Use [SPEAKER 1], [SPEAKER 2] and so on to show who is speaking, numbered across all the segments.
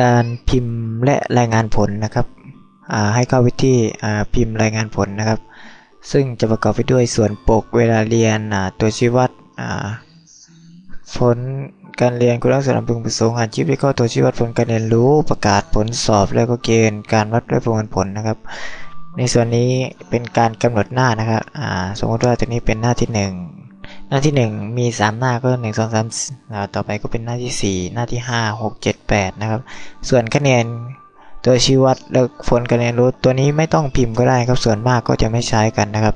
[SPEAKER 1] การพิมพ์และรายงานผลนะครับให้เข้าไปที่พิมพ์รายงานผลนะครับ ซึ่งจะประกอบไปด้วยส่วนปกเวลาเรียนตัวชี้วัดผลการเรียนคุณลักษณะพึงประสงค์อ่านชีพวิเคราะห์ตัวชี้วัดผลการเรียนรู้ประกาศผลสอบแล้วก็เกณฑ์การวัดและประเมินผลนะครับ ในส่วนนี้เป็นการกำหนดหน้านะครับสมมติว่าตัวนี้เป็นหน้าที่ 1 หน้าที่1มี3หน้าก็1 2 3ต่อไปก็เป็นหน้าที่4หน้าที่5 6 7 8นะครับ ส่วนคะแนนตัวชี้วัดและผลการเรียนรู้ตัวนี้ไม่ต้องพิมพ์ก็ได้ครับ ส่วนมากก็จะไม่ใช้กันนะครับ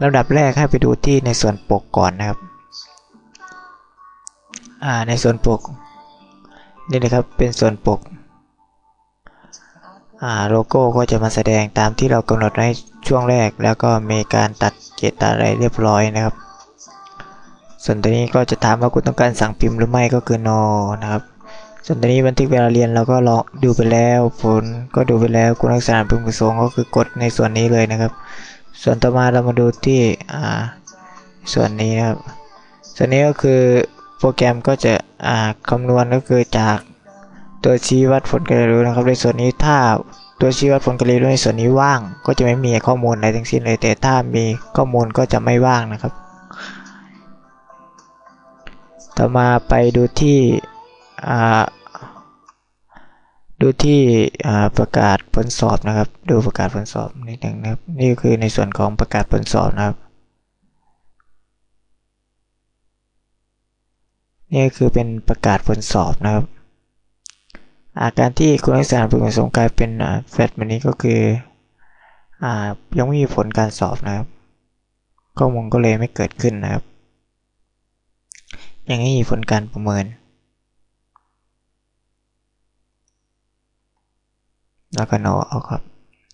[SPEAKER 1] ลำดับแรกให้ไปดูที่ในส่วนปกก่อนนะครับในส่วนปกนี่นะครับเป็นส่วนปกโลโก้ก็จะมาแสดงตามที่เรากำหนดในช่วงแรก แล้วก็มีการตัดเกตอะไรเรียบร้อยนะครับ ส่วนตัวนี้ก็จะถามว่าคุณต้องการสั่งพิมพ์หรือไม่ก็คือ no นะครับ ส่วนตัวนี้บันทึกเวลาเรียนเราก็ลองดูไปแล้วผลก็ดูไปแล้วคุณลักษณะพึงประสงค์ก็คือกดในส่วนนี้เลยนะครับ ส่วนต่อมาเรามาดูที่ส่วนนี้นะครับ ส่วนนี้ก็คือโปรแกรมก็จะคำนวณก็คือจากตัวชี้วัดผลการเรียนรู้นะครับ ในส่วนนี้ถ้าตัวชี้วัดผลการเรียนรู้ในส่วนนี้ว่าง ก็จะไม่มีข้อมูลอะไรทั้งสิ้นเลย แต่ถ้ามีข้อมูลก็จะไม่ว่างนะครับ ต่อมาไปดูที่ดูที่ประกาศผลสอบนะครับ ดูประกาศผลสอบนิดนึงนะครับ นี่คือในส่วนของประกาศผลสอบนะครับ นี่คือเป็นประกาศผลสอบนะครับอาการที่คุณนักศึกษาพึงประสงค์กลายเป็นแฟลตแบบนี้ก็คืออยังไม่มีผลการสอบนะครับ ข้อมูลก็เลยไม่เกิดขึ้นนะครับ ยังไม่มีผลการประเมิน แล้วก็โนออกครับ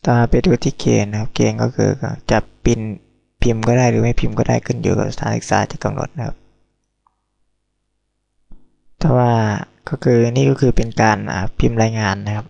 [SPEAKER 1] ต่อมาไปดูที่เกณฑ์นะครับ เกณฑ์ก็คือจะปินพิมพ์ก็ได้หรือไม่พิมพ์ก็ได้ขึ้นอยู่กับสถานศึกษาจะกำหนดนะครับ แต่ว่าก็คือนี่ก็คือเป็นการพิมพ์รายงานนะครับ